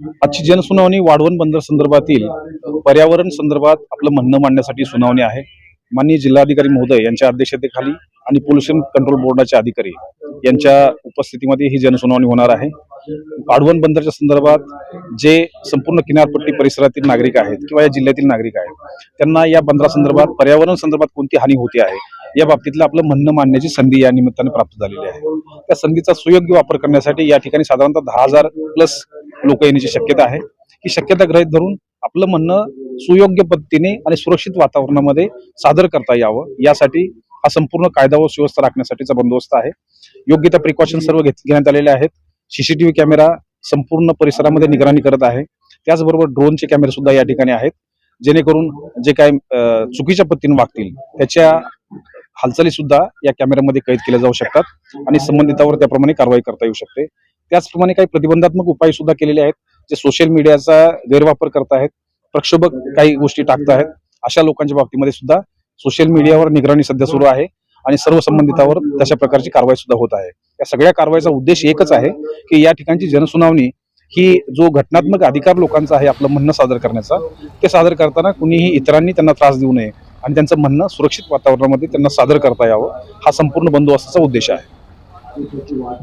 आजची जनसुनावणी वाढवण बंदर संदर्भातील पर्यावरण संदर्भात आपलं म्हणणं मांडण्यासाठी सुनावणी आहे. माननीय जिल्हाधिकारी महोदय यांच्या अध्यक्षतेखाली आणि पोल्युशन कंट्रोल बोर्डाचे अधिकारी यांच्या उपस्थितीमध्ये ही जनसुनावणी होणार आहे. वाढवण बंदरच्या संदर्भात जे संपूर्ण किनारपट्टी परिसरातील नागरिक आहेत किंवा या जिल्ह्यातील नागरिक आहेत त्यांना या बंदरासंदर्भात पर्यावरण संदर्भात कोणती हानी होते आहे या बाबतीतलं आपलं म्हणणं मांडण्याची संधी या निमित्ताने प्राप्त झालेली आहे. त्या संधीचा सुयोग्य वापर करण्यासाठी या ठिकाणी साधारणतः दहा हजार प्लस लोक येण्याची शक्यता आहे. ही शक्यता ग्रहित धरून आपलं म्हणणं सुयोग्य पद्धतीने आणि सुरक्षित वातावरणामध्ये सादर करता यावं. यासाठी हा संपूर्ण कायदा व सुव्यवस्था राखण्यासाठीचा बंदोबस्त आहे. योग्य त्या प्रिकॉशन सर्व घेत घेण्यात आलेले आहेत. सीसीटीव्ही कॅमेरा संपूर्ण परिसरामध्ये निगराणी करत आहे. त्याचबरोबर ड्रोनचे कॅमेरे सुद्धा या ठिकाणी आहेत. जेणेकरून जे काय चुकीच्या पद्धतीने वागतील त्याच्या हालचाली सुद्धा या कॅमेऱ्यामध्ये कैद केल्या जाऊ शकतात आणि संबंधितावर त्याप्रमाणे कारवाई करता येऊ शकते. त्याचप्रमाणे काही प्रतिबंधात्मक उपाय सुद्धा केलेले आहेत जे सोशल मीडियाचा गैरवापर करत आहेत प्रक्षोभक काही गोष्टी टाकत आहेत अशा लोकांच्या बाबतीमध्ये सुद्धा सोशल मीडियावर निगराणी सध्या सुरू आहे आणि सर्व संबंधितावर तशा प्रकारची कारवाई सुद्धा होत आहे. या सगळ्या कारवाईचा उद्देश एकच आहे की या ठिकाणची जनसुनावणी ही जो घटनात्मक अधिकार लोकांचा आहे आपलं म्हणणं सादर करण्याचा ते सादर करताना कुणीही इतरांनी त्यांना त्रास देऊ नये आणि त्यांचं म्हणणं सुरक्षित वातावरणामध्ये त्यांना सादर करता यावं हा संपूर्ण बंदोबस्ताचा उद्देश आहे.